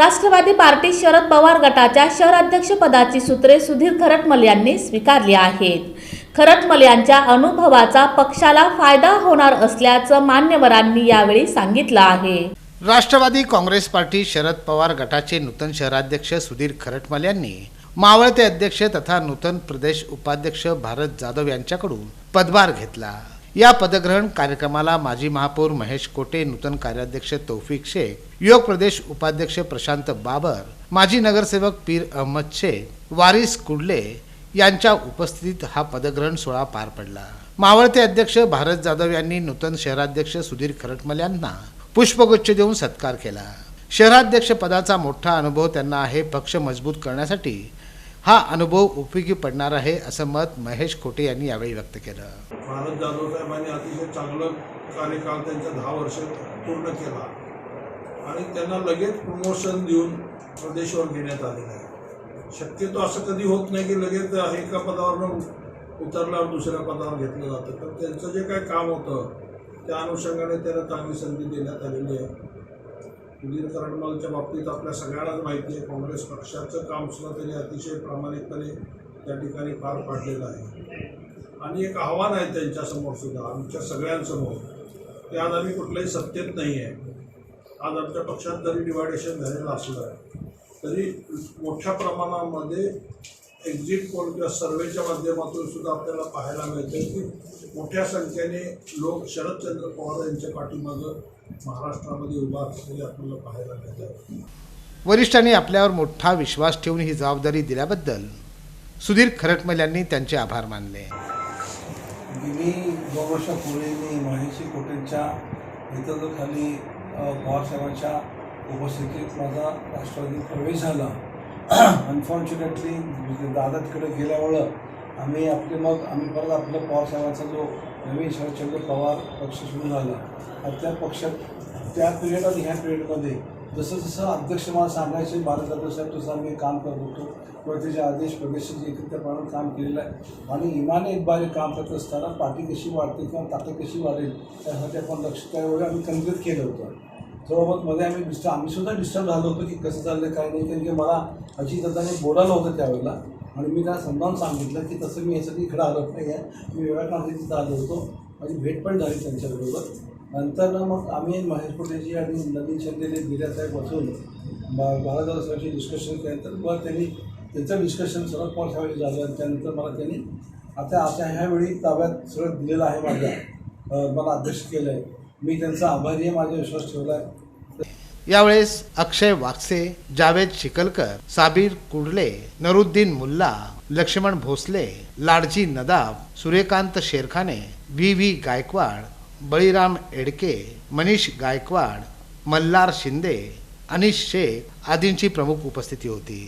Rashtrawadi party Sharad Pawar गटाच्या शहराध्यक्षपदाची सूत्रे सुधीर खरटमल यांनी स्वीकारली आहेत. खरटमल यांच्या अनुभवाचा पक्षाला फायदा होणार असल्याचं मान्यवरांनी यावेळी सांगितलं आहे. राष्ट्रवादी काँग्रेस पार्टी शरद पवार गटाचे नूतन शहराध्यक्ष सुधीर खरटमल यांनी मावळते अध्यक्ष तथा नूतन प्रदेश उपाध्यक्ष भारत जाधव यांच्याकडून पदभार घेतला. या पदग्रहण कार्यक्रमाला माजी महापौर महेश कोटे नूतन कार्याध्यक्ष तौफिक शेख युवक प्रदेश उपाध्यक्ष प्रशांत बाबर माजी नगरसेवक पीर अहमद शेख वारिस कुडले यांच्या उपस्थितीत हा पदग्रहण सोहळा पार पडला. मावळते अध्यक्ष भारत जाधव यांनी नूतन शहराध्यक्ष सुधीर खरटमल यांना पुष्पगुच्छ देऊन सत्कार केला. शहराध्यक्ष पदाचा मोठा अनुभव त्यांना आहे पक्ष मजबूत करण्यासाठी हा अनुभव उपयोगी पडणार आहे असं मत महेश खोटे यांनी यावेळी व्यक्त केलं. भारत जाधव साहेबांनी अतिशय चांगलं कार्यकाळ त्यांच्या दहा वर्ष पूर्ण केला. आणि त्यांना लगेच प्रमोशन देऊन प्रदेशवर घेण्यात आलेलं आहे. शक्यतो असं कधी होत नाही की लगेच एका पदावरून उतरल्यावर दुसऱ्या पदावर घेतलं जातं. तर त्यांचं जे काय काम होतं त्या अनुषंगाने त्यांना चांगली संधी देण्यात आलेली आहे. सुधीर करंडमलच्या बाबतीत आपल्या सगळ्यांनाच माहिती आहे काँग्रेस पक्षाचं काम सुद्धा त्यांनी अतिशय प्रामाणिकपणे त्या ठिकाणी पार पाडलेलं आहे. आणि एक आव्हान आहे त्यांच्यासमोर सुद्धा आमच्या सगळ्यांसमोर. की आज आम्ही कुठल्याही सत्तेत नाही आहे. आज आमच्या पक्षात जरी डिवायडेशन झालेलं असलं तरी मोठ्या प्रमाणामध्ये एक्झिट पोल किंवा सर्वेच्या माध्यमातून सुद्धा आपल्याला पाहायला मिळते की मोठ्या संख्येने लोक शरदचंद्र पवार यांच्या पाठीमागं महाराष्ट्रामध्ये उभा असलेले आपल्याला पाहायला मिळतात वरिष्ठांनी आपल्यावर मोठा विश्वास ठेवून ही जबाबदारी दिल्याबद्दल सुधीर खरटमल यांनी त्यांचे आभार मानले. गेली दोन वर्षापूर्वी मी महेशी कोटेंच्या नेतृत्वाखाली पवारसाहेबांच्या उपस्थितीत माझा राष्ट्रवादी प्रवेश झाला. अनफॉर्च्युनेटली म्हणजे दादाकडे गेल्यामुळं आम्ही आपले मग आम्ही परत आपलं पवारसाहेबांचा जो नवीन शरदचंद्र पवार पक्ष सुरू झाला. आणि त्या पक्षात त्या पिरियड आणि ह्या पिरियडमध्ये जसं जसं अध्यक्ष मला सांगायचे भारत साहेब तसं आम्ही काम करत होतो. किंवा त्याचे आदेश प्रदेशाचे एकत्रितपणे काम केलेलं आहे. आणि इमाने एक बारे काम करत असताना पाठी कशी वाढते किंवा ताकद कशी वाढेल त्यासाठी आपण लक्ष त्यावेळी आम्ही केंद्रित केलं होतं. मध्ये आम्ही डिस्टर्ब आम्ही सुद्धा डिस्टर्ब झालो होतो की कसं चाललं काय नाही. कारण की मला अजितदादाने बोलावलं होतं त्यावेळेला आणि मी त्यांना समजावून सांगितलं की तसं मी यासाठी इकडं आलो नाही आहे. मी वेगळ्या कामासाठी तिथं आलो होतो. माझी भेट पण झाली त्यांच्याबरोबर. नंतर मग आम्ही महेश पटेलजी आणि नवीन चंदेले गिर्यासाहेब बसून बाळादादा साहेबांशी डिस्कशन केल्यानंतर मग त्यांनी त्यांचं डिस्कशन सर्व पॉल साहेबांशी झालं. आणि त्यानंतर मला त्यांनी आता आता ह्यावेळी ताब्यात सगळं दिलेलं आहे माझ्या. मला अध्यक्ष केलं आहे मी त्यांचा आभारी आहे माझा विश्वास ठेवला आहे. यावेळेस अक्षय वागसे जावेद शिकलकर साबीर कुडले नरुद्दीन मुल्ला लक्ष्मण भोसले लाडजी नदाब सूर्यकांत शेरखाने व्ही व्ही गायकवाड बळीराम एडके मनीष गायकवाड मल्हार शिंदे अनिश शेख आदींची प्रमुख उपस्थिती होती.